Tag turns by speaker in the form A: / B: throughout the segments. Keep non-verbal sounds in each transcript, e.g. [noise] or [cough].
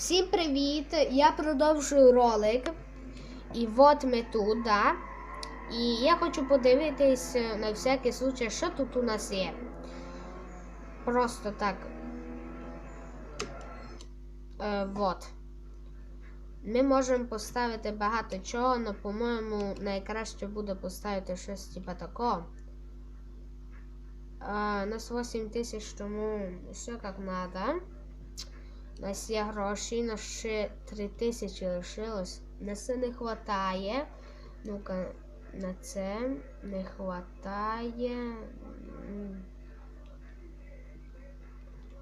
A: Всім привіт! Я продовжую ролик. І от ми тут, да? І я хочу подивитись е, на всякий случай, що тут у нас є. Просто так. Е, вот. Ми можемо поставити багато чого, але, по-моєму, найкраще буде поставити щось типа такого. Е, нас 8 тисяч, тому все як треба. У нас є гроші, на ще 3 тисячі лишилось. На це не вистачає. Ну-ка, на це не вистачає.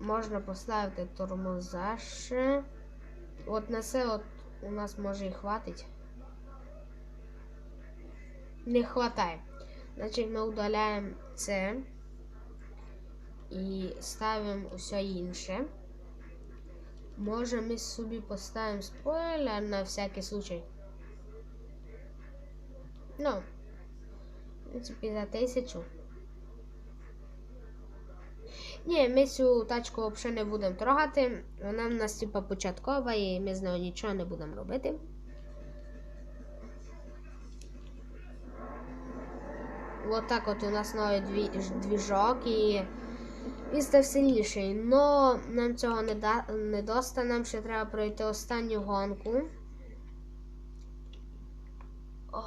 A: Можна поставити тормоза ще. От на це от у нас може і хватить. Не хватає. Значить, ми удаляємо це і ставимо усе інше. Може, ми собі поставимо спойлер на всякий случай. Ну, в принципі, за тисячу. Ні, ми цю тачку взагалі не будемо трогати. Вона в нас типа початкова і ми з нею нічого не будемо робити. Вот так от у нас новий дві- двіжок і він став сильніший. Но нам цього не, да, не доста, нам ще треба пройти останню гонку. Ой.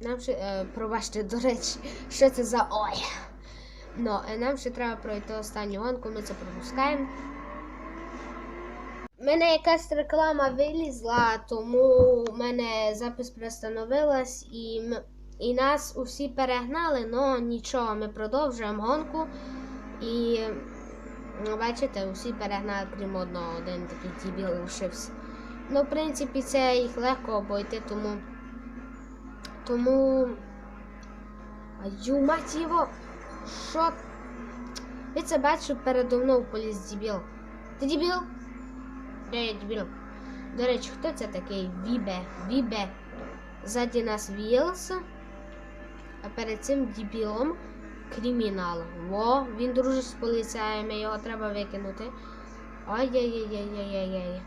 A: Нам ще, е, пробачте, до речі, що це за ой. Ну, нам ще треба пройти останню гонку, ми це пропускаємо. У мене якась реклама вилізла, тому в мене запис приостановилась і, і нас усі перегнали, але нічого, ми продовжуємо гонку. І ну, бачите, усі перегнали, крім одного, один такий дібіл лишився. Ну, в принципі, це їх легко обойти, тому. Тому. Аю, мать його! Що? Ви це бачите передо мною поліз дібіл. Ти дібіл? Де я дібіл? До речі, хто це такий? Вібе, Вібе. Ззаді нас Вілс. А перед цим дібілом кримінал. Во, він дружить з поліцаями, його треба викинути. Ай-яй-яй-яй-яй-яй.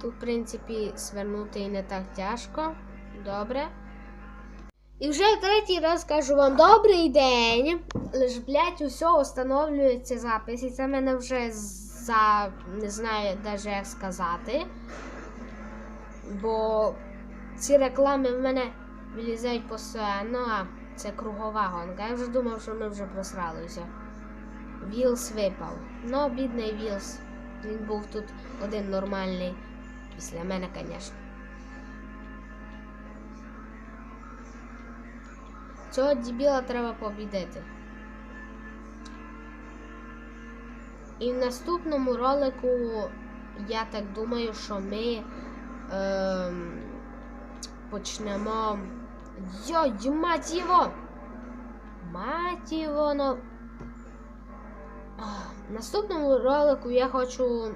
A: Тут, в принципі, свернути і не так тяжко. Добре. І вже третій раз кажу вам добрий день. Лиш, блядь, усе встановлюється запис. І це мене вже за не знаю навіть як сказати. Бо ці реклами в мене вилізають постійно, а це кругова гонка. Я вже думав, що ми вже просралися. Вілс випав. Ну, бідний Вілс. Він був тут один нормальний. Після мене, звісно. Цього дебіла треба побідити. І в наступному ролику я так думаю, що ми ем, почнемо. Йой, мать його! Мать його, ну. В наступному ролику я хочу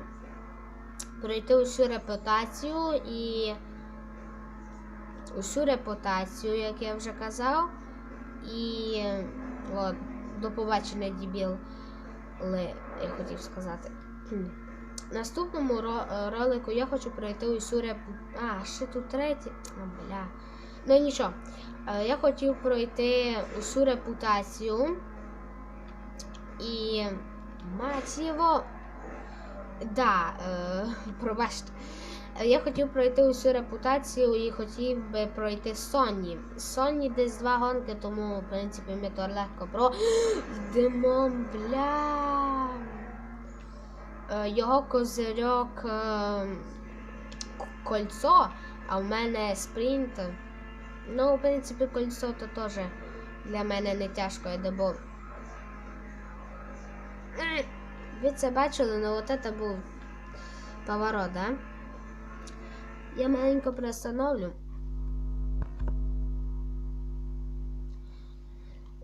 A: пройти усю репутацію і усю репутацію, як я вже казав. І от, до побачення дібіл, я хотів сказати. В наступному ролику я хочу пройти усю репутацію. А, ще тут третій. А, бля. Ну нічого. Е, Я хотів пройти усю репутацію. І. Мать його. Да, е, [laughs] пробачте. Я хотів пройти усю репутацію і хотів би пройти Сонні. Сонні десь два гонки, тому, в принципі, ми то легко про. Йдемо, бля. Е, Його козирьок е, кольцо, а в мене спринт. Ну, в принципі, кольцо то теж для мене не тяжко йде, бо. М, Ви це бачили, ну от це був поворот, да? Я маленько приостановлю.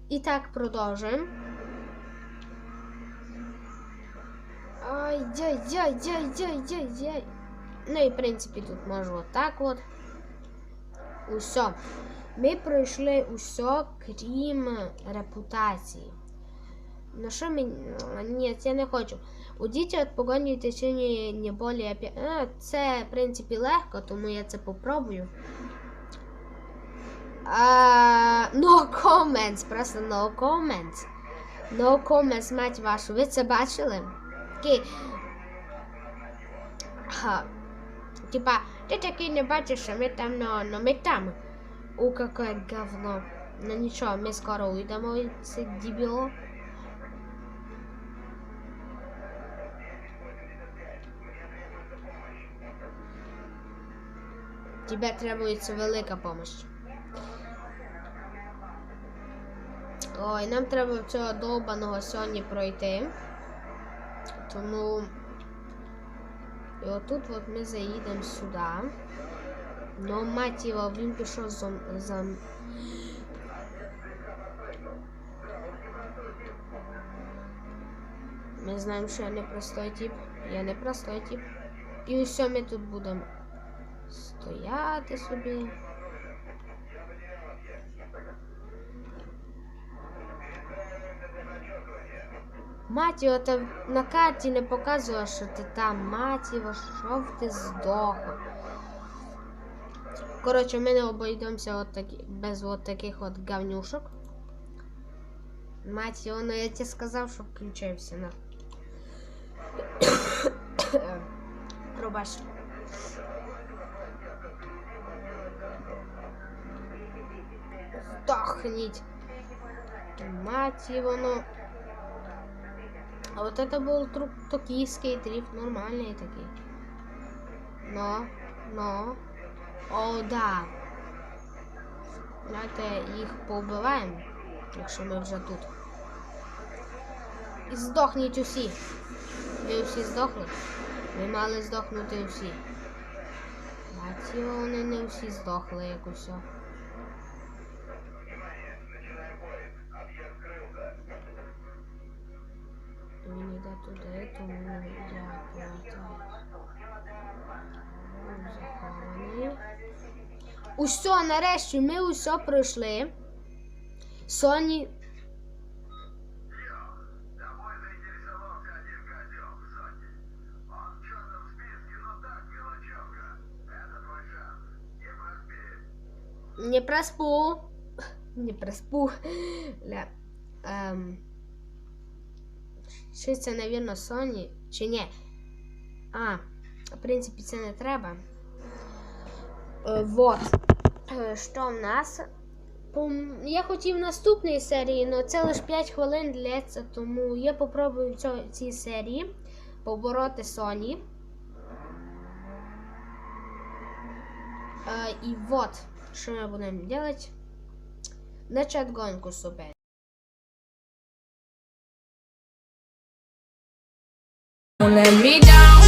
A: І так продовжуємо. Ай, яй, яй, яй, яй, яй, яй. Ну і в принципі тут можу отак от. Усьо. Ми пройшли усьо, крім репутації. Ну що мені. Ні, я не хочу. Удіть від погоні в течение не более п'я- Е, Це, в принципі, легко, тому я це попробую. А, no comments, просто no comments. No comments, мать вашу. Ви це бачили? Такий. Ха. Типа, ти такий не бачиш, а ми там, ну, ну ми там. У, какое говно. Ну нічого, ми скоро уйдемо від цих Тебе требується велика помощь. Ой, нам треба цього довбаного сьогодні пройти. Тому. І отут от ми заїдемо сюди. Ну, мать його, він пішов за. за... Ми знаємо, що я не простой тип. Я не простой тип. І усе ми тут будемо стояти собі. Його там на карті не показувала, що ти там, мать його, щоб ти здох. Коротше, ми не обійдемося от такі, без от таких от говнюшок. Мать його, ну я тебе сказав, що включився на. [coughs] Пробач. Здохніть. Мать его, ну. А вот это был труп токийский дрифт, нормальный такие. Но, но. О, да. Давайте їх поубиваємо, якщо ми вже тут. І здохніть усі. Ви всі здохли? Ви мали здохнути усі. Мать його, вони не всі здохли, як мне не дадут, а этому я платаю. Ну, усьо, нарешті, ми усьо пройшли. Соні.
B: Не
A: проспу. Не проспу. Ля. Эм. Чи це, навірно, Соні? Чи ні? А, в принципі, це не треба. Е, вот. Е, Що в нас? Я хотів наступної серії, але це лише 5 хвилин длиться, тому я попробую в цій серії побороти Соні. Е, і вот, що ми будемо робити. Начать гонку супер.
C: Don't let me down.